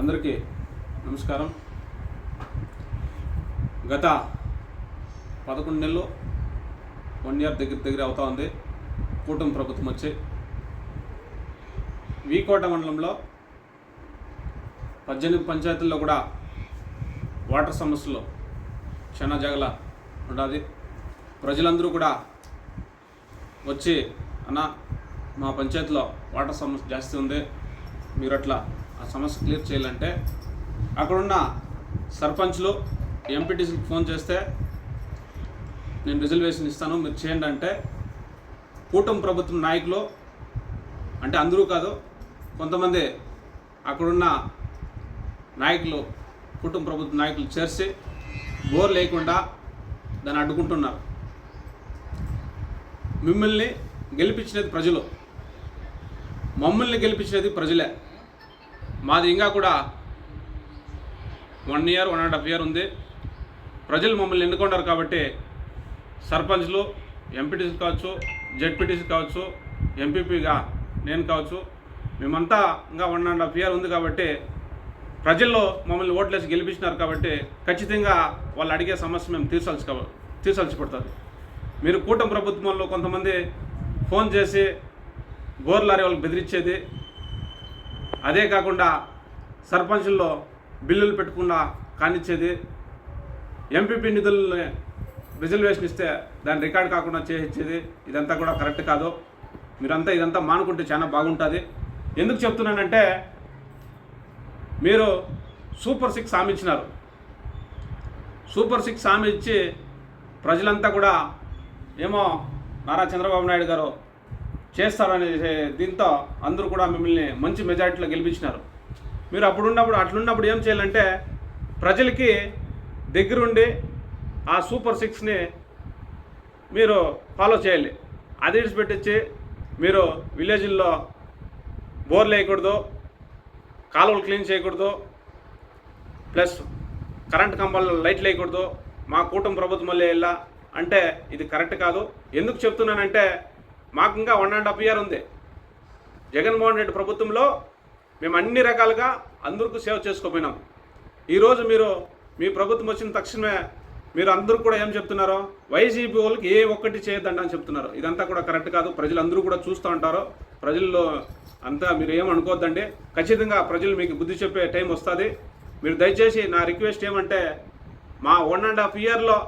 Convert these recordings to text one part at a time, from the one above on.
అందరికీ నమస్కారం. గత పదకొండు నెలలు వన్ ఇయర్ దగ్గర దగ్గర అవుతా ఉంది. కూటమి ప్రభుత్వం వచ్చి వీకోట మండలంలో పద్దెనిమిది పంచాయతీల్లో కూడా వాటర్ సమస్యలు క్షణ జగల ఉండాలి ప్రజలందరూ కూడా వచ్చి అన్న మా పంచాయతీలో వాటర్ సమస్య జాస్తి ఉంది. మీరు అట్లా ఆ సమస్య క్లియర్ చేయాలంటే అక్కడున్న సర్పంచ్లు ఎంపీటీసీకి ఫోన్ చేస్తే నేను రిజర్వేషన్ ఇస్తాను మీరు చేయండి అంటే కూటమి ప్రభుత్వం నాయకులు అంటే అందరూ కాదు కొంతమంది అక్కడున్న నాయకులు కుటుంబ ప్రభుత్వ నాయకులు చేర్చి బోర్ లేకుండా దాన్ని అడ్డుకుంటున్నారు. మిమ్మల్ని గెలిపించినది ప్రజలు. మమ్మల్ని గెలిపించినది ప్రజలే. మాది ఇంకా కూడా one year one and half year ఉంది. ప్రజలు మమ్మల్ని ఎన్నుకున్నారు కాబట్టి సర్పంచ్లు ఎంపీటీసీ కావచ్చు జెడ్పీటీసీ కావచ్చు ఎంపీపీగా నేను కావచ్చు మేమంతా ఇంకా వన్ అండ్ హాఫ్ ఇయర్ ఉంది కాబట్టి ప్రజల్లో మమ్మల్ని ఓట్లేసి గెలిపించినారు కాబట్టి ఖచ్చితంగా వాళ్ళు అడిగే సమస్య మేము తీర్చాల్సి తీర్చాల్సి పడుతుంది మీరు కూటమి ప్రభుత్వంలో కొంతమంది ఫోన్ చేసి బోర్ వాళ్ళకి బెదిరించేది అదే కాకుండా సర్పంచుల్లో బిల్లులు పెట్టకుండా కానిచ్చేది ఎంపీపీ నిధులని రిజర్వేషన్ ఇస్తే దాన్ని రికార్డ్ కాకుండా చేయించేది ఇదంతా కూడా కరెక్ట్ కాదు. మీరంతా ఇదంతా మానుకుంటే చాలా బాగుంటుంది. ఎందుకు చెప్తున్నానంటే మీరు సూపర్ సిక్స్ హామీ ఇచ్చినారు. సూపర్ సిక్స్ హామీ ఇచ్చి ప్రజలంతా కూడా ఏమో నారా చంద్రబాబు నాయుడు గారు చేస్తారనే దీంతో అందరూ కూడా మిమ్మల్ని మంచి మెజారిటీలో గెలిపించినారు. మీరు అప్పుడున్నప్పుడు అట్లున్నప్పుడు ఏం చేయాలంటే ప్రజలకి దగ్గరుండి ఆ సూపర్ సిక్స్ని మీరు ఫాలో చేయాలి. అది విడిచిపెట్టించి మీరు విలేజ్ల్లో బోర్లు వేయకూడదు కాలువలు క్లీన్ చేయకూడదు ప్లస్ కరెంట్ కంబాల్లో లైట్లు వేయకూడదు మా కూటమి ప్రభుత్వం మళ్ళీ వెళ్ళా అంటే ఇది కరెక్ట్ కాదు. ఎందుకు చెప్తున్నానంటే మాకు ఇంకా వన్ అండ్ హాఫ్ ఇయర్ ఉంది. జగన్మోహన్ రెడ్డి ప్రభుత్వంలో మేము అన్ని రకాలుగా అందరికీ సేవ చేసుకోపోయినాం ఈరోజు మీరు మీ ప్రభుత్వం వచ్చిన తక్షణమే మీరు అందరూ కూడా ఏం చెప్తున్నారో వైసీపీ వాళ్ళకి ఏ ఒక్కటి చేయొద్దండి అని చెప్తున్నారు. ఇదంతా కూడా కరెక్ట్ కాదు. ప్రజలందరూ కూడా చూస్తూ ఉంటారు. ప్రజల్లో అంతా మీరు ఏమనుకోవద్దండి అనుకోవద్దండి. ఖచ్చితంగా ప్రజలు మీకు బుద్ధి చెప్పే టైం వస్తుంది. మీరు దయచేసి నా రిక్వెస్ట్ ఏమంటే మా వన్ అండ్ హాఫ్ ఇయర్లో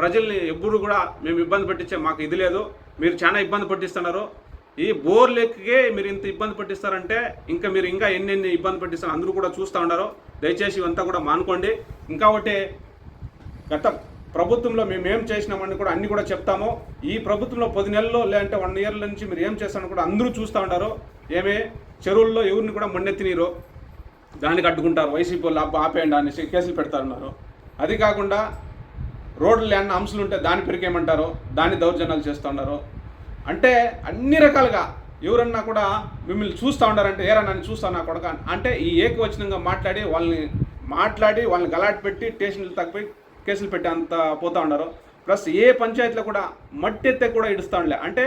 ప్రజల్ని ఎప్పుడు కూడా మేము ఇబ్బంది పెట్టించే మాకు ఇది లేదు. మీరు చాలా ఇబ్బంది పట్టిస్తున్నారు. ఈ బోర్ లెక్కకే మీరు ఇంత ఇబ్బంది పట్టిస్తారంటే ఇంకా మీరు ఇంకా ఎన్నెన్ని ఇబ్బంది పట్టిస్తారు అందరూ కూడా చూస్తూ ఉన్నారు దయచేసి ఇవంతా కూడా మానుకోండి. ఇంకా ఒకటి గత ప్రభుత్వంలో మేము ఏం చేసినామని కూడా అన్నీ కూడా చెప్తాము. ఈ ప్రభుత్వంలో పది నెలల్లో లేదంటే వన్ ఇయర్ల నుంచి మీరు ఏం చేస్తారని కూడా అందరూ చూస్తూ ఉంటారు ఏమే? చెరువుల్లో ఎవరిని కూడా మಣ್ಣెత్తినీరు దానికి అడ్డుకుంటారు. వైసీపీ వాళ్ళు ఆపేయండి అనేసి కేసులు పెడతారన్నారు. అది కాకుండా రోడ్లు ఏమన్నా అంశాలు ఉంటే దాన్ని పెరిగేయమంటారో దాన్ని దౌర్జన్యాలు చేస్తూ ఉన్నారు అంటే అన్ని రకాలుగా ఎవరన్నా కూడా మిమ్మల్ని చూస్తూ ఉండారంటే ఏరా నన్ను చూస్తానా నా కొడక అంటే ఈ ఏకవచనంగా మాట్లాడి వాళ్ళని మాట్లాడి వాళ్ళని గలాట్ పెట్టి స్టేషన్లు తగ్గిపోయి కేసులు పెట్టి అంత పోతా ఉన్నారు ప్లస్ ఏ పంచాయతీలో కూడా మట్టి ఎత్తే కూడా ఇడుస్తూ అంటే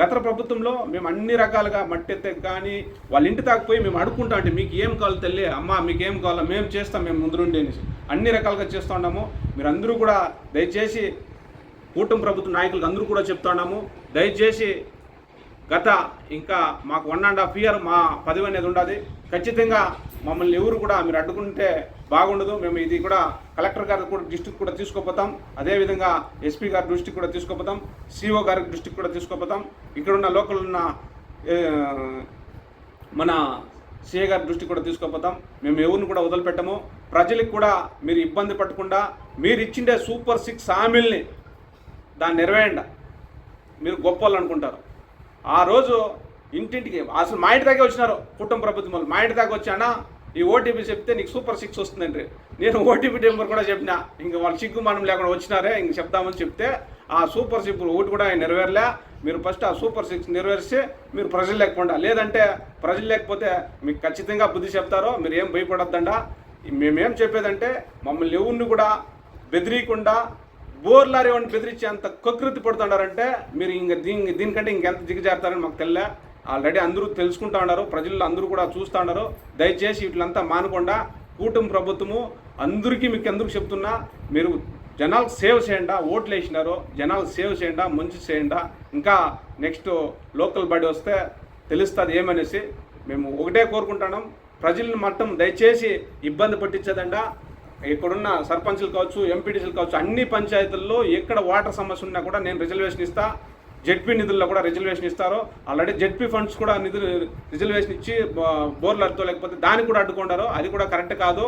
గత ప్రభుత్వంలో మేము అన్ని రకాలుగా మట్టి ఎత్తే కానీ వాళ్ళ ఇంటి తాకపోయి మేము అడుక్కుంటాం అంటే మీకు ఏం కావాలో తల్లి అమ్మ మీకు ఏం కావాలో మేము చేస్తాం మేము ముందుండి అనేసి అన్ని రకాలుగా చేస్తూ ఉన్నాము మీరందరూ కూడా దయచేసి కూటమి ప్రభుత్వ నాయకులకు అందరూ కూడా చెప్తున్నాము దయచేసి గత ఇంకా మాకు వన్ అండ్ హాఫ్ ఇయర్ మా పదవి అనేది ఉండదు. ఖచ్చితంగా మమ్మల్ని ఎవరు కూడా మీరు అడ్డుకుంటే బాగుండదు. మేము ఇది కూడా కలెక్టర్ గారి కూడా దృష్టికి కూడా తీసుకోపోతాం. అదేవిధంగా ఎస్పీ గారి దృష్టికి కూడా తీసుకోపోతాం. సిఓ గారి దృష్టికి కూడా తీసుకోపోతాం. ఇక్కడ ఉన్న లోకల్ ఉన్న మన సిఏ గారి దృష్టికి కూడా తీసుకోపోతాం. మేము ఎవరిని కూడా వదిలిపెట్టము. ప్రజలకు కూడా మీరు ఇబ్బంది పడకుండా మీరు ఇచ్చిండే సూపర్ సిక్స్ హామీల్ని దాన్ని నెరవేయండి. మీరు గొప్ప వాళ్ళు అనుకుంటారు. ఆ రోజు ఇంటింటికి అసలు మా ఇంటి దాకా వచ్చినారు కుటుంబ ప్రభుత్వం వాళ్ళు. మా ఇంటి దాకా వచ్చానా? ఈ ఓటీపీ చెప్తే నీకు సూపర్ సిక్స్ వస్తుందండి. నేను ఓటీపీ నెంబర్ కూడా చెప్పిన. ఇంక వాళ్ళు సిగ్గు మనం లేకుండా వచ్చినారే ఇంక చెప్దామని చెప్తే ఆ సూపర్ సిక్స్ ఓటు కూడా ఆయన నెరవేరలే. మీరు ఫస్ట్ ఆ సూపర్ సిక్స్ నెరవేరిస్తే మీరు ప్రజలు లేకుండా లేదంటే ప్రజలు లేకపోతే మీకు ఖచ్చితంగా బుద్ధి చెప్తారో మీరు ఏం భయపడొద్దండా? మేమేం చెప్పేదంటే మమ్మల్ని ఎవరిని కూడా బెదిరియకుండా బోర్లారి వాడిని బెదిరించి అంత కకృతి పడుతున్నారంటే మీరు ఇంక దీని దీనికంటే ఇంకెంత దిగజారుతారని మాకు తెల్ల. ఆల్రెడీ అందరూ తెలుసుకుంటా ఉన్నారు ప్రజలు అందరూ కూడా చూస్తూ ఉన్నారు. దయచేసి వీటిలంతా మానకుండా. కూటమి ప్రభుత్వము అందరికీ మీకు ఎందుకు చెప్తున్నా మీరు జనాలకు సేవ్ చేయండా ఓట్లు వేసినారు జనాలకు సేవ్ చేయండా మంచి చేయండా ఇంకా నెక్స్ట్ లోకల్ బాడీ వస్తే తెలుస్తుంది ఏమనేసి మేము ఒకటే కోరుకుంటున్నాం. ప్రజలను మొత్తం దయచేసి ఇబ్బంది పట్టించదండా. ఇక్కడున్న సర్పంచులు కావచ్చు ఎంపీటీసీలు కావచ్చు అన్ని పంచాయతీల్లో ఎక్కడ వాటర్ సమస్య ఉన్నా కూడా నేను రిజర్వేషన్ ఇస్తా. జెడ్పీ నిధుల్లో కూడా రిజర్వేషన్ ఇస్తారు ఆల్రెడీ జెడ్పీ ఫండ్స్ కూడా నిధులు రిజర్వేషన్ ఇచ్చి బో- లేకపోతే దానికి కూడా అడ్డుకుంటారు అది కూడా కరెక్ట్ కాదు.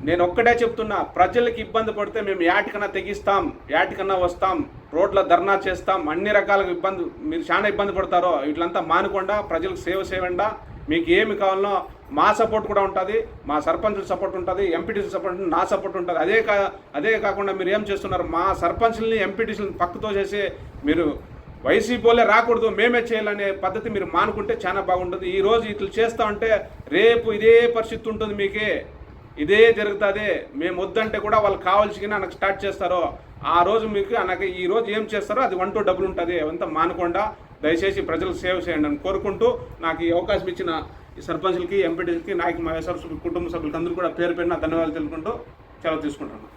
నేను ఒక్కటే చెప్తున్నా ప్రజలకు ఇబ్బంది పడితే మేము యాటికన్నా తెగిస్తాం యాటికన్నా వస్తాం రోడ్ల ధర్నా చేస్తాం అన్ని రకాలుగా ఇబ్బంది మీరు చాలా ఇబ్బంది పడతారో వీటిలంతా మానకుండా ప్రజలకు సేవ చేయండా మీకు ఏమి కావాలనో మా సపోర్ట్ కూడా ఉంటుంది మా సర్పంచుల సపోర్ట్ ఉంటుంది ఎంపీటీసీ సపోర్ట్ ఉంటుంది నా సపోర్ట్ ఉంటుంది. అదే కా అదే కాకుండా మీరు ఏం చేస్తున్నారు మా సర్పంచుల్ని ఎంపీటీసీని పక్కతో చేసి మీరు వైసీపీ రాకూడదు మేమే చేయాలనే పద్ధతి మీరు మానుకుంటే చాలా బాగుంటుంది. ఈ రోజు ఇట్లా చేస్తా ఉంటే రేపు ఇదే పరిస్థితి ఉంటుంది మీకే. ఇదే జరుగుతుంది. మేము వద్దంటే కూడా వాళ్ళు కావాల్సిన నాకు స్టార్ట్ చేస్తారో. ఆ రోజు మీకు నాకు ఈ రోజు ఏం చేస్తారో అది వన్ టూ డబ్బులు ఉంటుంది. అంతా మానకుండా దయచేసి ప్రజలకు సేవ చేయండి అని కోరుకుంటూ నాకు ఈ అవకాశం ఇచ్చిన సర్పంచ్లకి ఎంపీటీస్కి నాయకు మహేశ్వర కుటుంబ సభ్యులకి అందరూ కూడా పేరు పెట్టిన ధన్యవాదాలు తెలుపుకుంటూ సెలవు తీసుకుంటాను